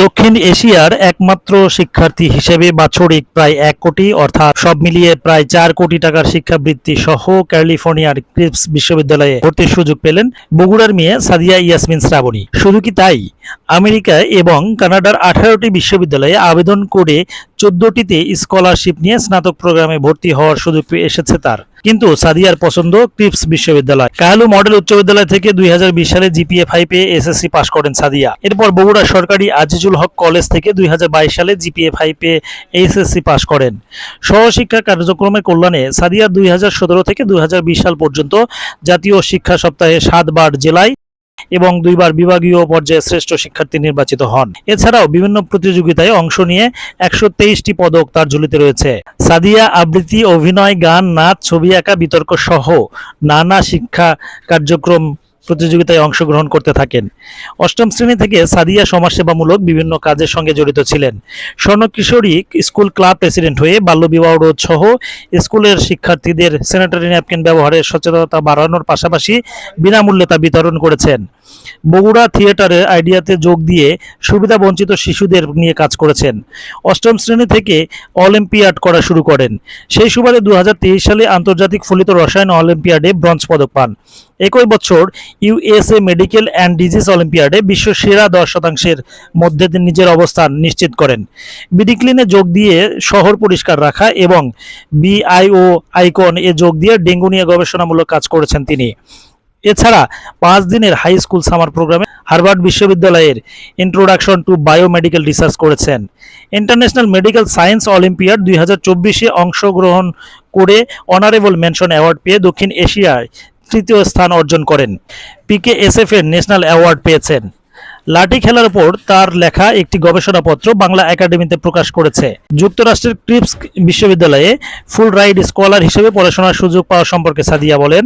দক্ষিণ এশিয়ার একমাত্র শিক্ষার্থী হিসেবে বাৎসরিক প্রায় এক কোটি, অর্থাৎ সব মিলিয়ে প্রায় চার কোটি টাকার শিক্ষাবৃত্তি সহ ক্যালিফোর্নিয়ার ক্রিপস বিশ্ববিদ্যালয়ে ভর্তির সুযোগ পেলেন বগুড়ার মেয়ে সাদিয়া ইয়াসমিন শ্রাবণী। শুধু কি তাই? আমেরিকা এবং কানাডার আঠারোটি বিশ্ববিদ্যালয়ে আবেদন করে চোদ্দটিতে স্কলারশিপ নিয়ে স্নাতক প্রোগ্রামে ভর্তি হওয়ার সুযোগ এসেছে তার। কিন্তু সাদিয়ার পছন্দ ক্রিপস বিশ্ববিদ্যালয়। কাহালু মডেল উচ্চ বিদ্যালয় থেকে দুই হাজার বিশ সালে জিপিএ ফাইভ এসএসসি পাশ করেন সাদিয়া। এরপর বগুড়া সরকারি আজিজুল হক কলেজ থেকে দুই হাজার বাইশ সালে জিপিএ ফাইভ এ এইচএসসি পাশ করেন। সহশিক্ষা কার্যক্রমের কল্যাণে সাদিয়া দুই হাজার সতেরো থেকে দুই হাজার বিশ সাল পর্যন্ত জাতীয় শিক্ষা সপ্তাহে সাতবার জেলায় এবং দুইবার বিভাগীয় পর্যায়ে শ্রেষ্ঠ শিক্ষার্থী নির্বাচিত হন। এছাড়াও বিভিন্ন প্রতিযোগিতায় অংশ নিয়ে একশো তেইশটি পদক তার ঝুলিতে রয়েছে। সাদিয়া, আবৃত্তি, অভিনয়, গান, নাচ, ছবি আঁকা, বিতর্ক সহ নানা শিক্ষা কার্যক্রম প্রতিযোগিতায় অংশগ্রহণ করতে থাকেন। অষ্টম শ্রেণি থেকে সাদিয়া সমাজসেবামূলক বিভিন্ন কাজের সঙ্গে জড়িত ছিলেন। স্বর্ণ কিশোরী স্কুল ক্লাব প্রেসিডেন্ট হয়ে বাল্যবিবাহ রোধ সহ স্কুলের শিক্ষার্থীদের স্যানিটারি ন্যাপকিন ব্যবহারের সচেতনতা বাড়ানোর পাশাপাশি বিনামূল্যে তা বিতরণ করেছেন। বগুড়া থিয়েটারের আইডিয়াতে যোগ দিয়ে সুবিধা বঞ্চিত শিশুদের নিয়ে কাজ করেছেন। অষ্টম শ্রেণি থেকে অলিম্পিয়াড করা শুরু করেন। সেই সুবাদে দু সালে আন্তর্জাতিক ফলিত রসায়ন অলিম্পিয়াডে ব্রঞ্জ পদক পান। একই বছর ইউএসএ মেডিকেল অ্যান্ড ডিজিজ অলিম্পিয়াডে বিশ্ব সেরা দশ শতাংশের মধ্যে নিজের অবস্থান নিশ্চিত করেন। বিডিক্লিনে যোগ দিয়ে শহর পরিষ্কার রাখা এবং বিআইও আইকন এ যোগ দিয়ে ডেঙ্গু নিয়ে গবেষণামূলক কাজ করেছেন তিনি। এছাড়া পাঁচ দিনের হাই স্কুল সামার প্রোগ্রামে হার্ভার্ড বিশ্ববিদ্যালয়ের ইন্ট্রোডাকশন টু বায়োমেডিক্যাল রিসার্চ করেছেন। ইন্টারন্যাশনাল মেডিকেল সায়েন্স অলিম্পিয়াড দুই হাজার চব্বিশে অংশগ্রহণ করে অনারেবল মেনশন অ্যাওয়ার্ড পেয়ে দক্ষিণ এশিয়ায় তৃতীয় স্থান অর্জন করেন। পিকে এসএফ এর ন্যাশনাল অ্যাওয়ার্ড পেয়েছেন। লাঠি খেলার উপর তার লেখা একটি গবেষণাপত্র বাংলা একাডেমিতে প্রকাশ করেছে। যুক্তরাষ্ট্রের ক্রিপস বিশ্ববিদ্যালয়ে ফুল রাইড স্কলার হিসেবে পড়াশোনার সুযোগ পাওয়া সম্পর্কে সাদিয়া বলেন,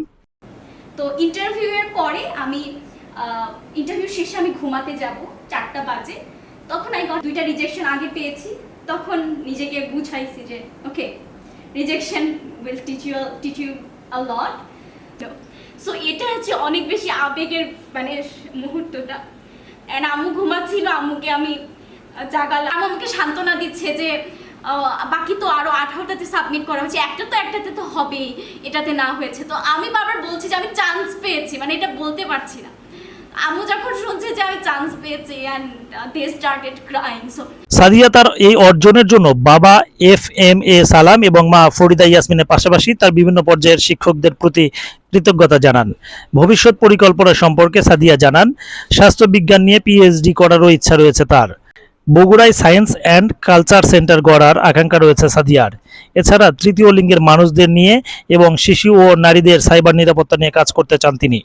তো ইন্টারভিউয়ের পরে আমি ইন্টারভিউ শেষে আমি ঘুমাতে যাব চারটা বাজে। তখন আমি দুইটা রিজেকশন আগে পেয়েছি। তখন নিজেকে বুঝাইছি যে okay rejection will teach you teach you a lot so এটা হচ্ছে অনেক বেশি আবেগের মানে মুহূর্তটা। অ্যান্ড আম্মু ঘুমাচ্ছিল, আম্মুকে আমি জাগালাম। আমাকে সান্ত্বনা দিচ্ছে যে বাকি তো আরও আঠারোটাতে সাবমিট করা হচ্ছে একটা তো একটাতে তো হবেই, এটাতে না হয়েছে। তো আমি বাবার বলছি যে আমি চান্স পেয়েছি মানে এটা বলতে পারছি না। আম্মু যখন শুনছে যে আমি চান্স পেয়েছি and they started crying so Sadia তার এই অর্জনের জন্য বাবা এফ এম এ সালাম এবং মা ফরিদা ইয়াসমিনের পাশাপাশি তার বিভিন্ন পর্যায়ের শিক্ষকদের প্রতি কৃতজ্ঞতা জানান। ভবিষ্যৎ পরিকল্পনা সম্পর্কে সাদিয়া জানান স্বাস্থ্যবিজ্ঞান নিয়ে পিএইচডি করারও ইচ্ছা রয়েছে তার। বগুড়ায় সায়েন্স অ্যান্ড কালচার সেন্টার গড়ার আকাঙ্ক্ষা রয়েছে সাদিয়ার। এছাড়া তৃতীয় লিঙ্গের মানুষদের নিয়ে এবং শিশু ও নারীদের সাইবার নিরাপত্তা নিয়ে কাজ করতে চান তিনি।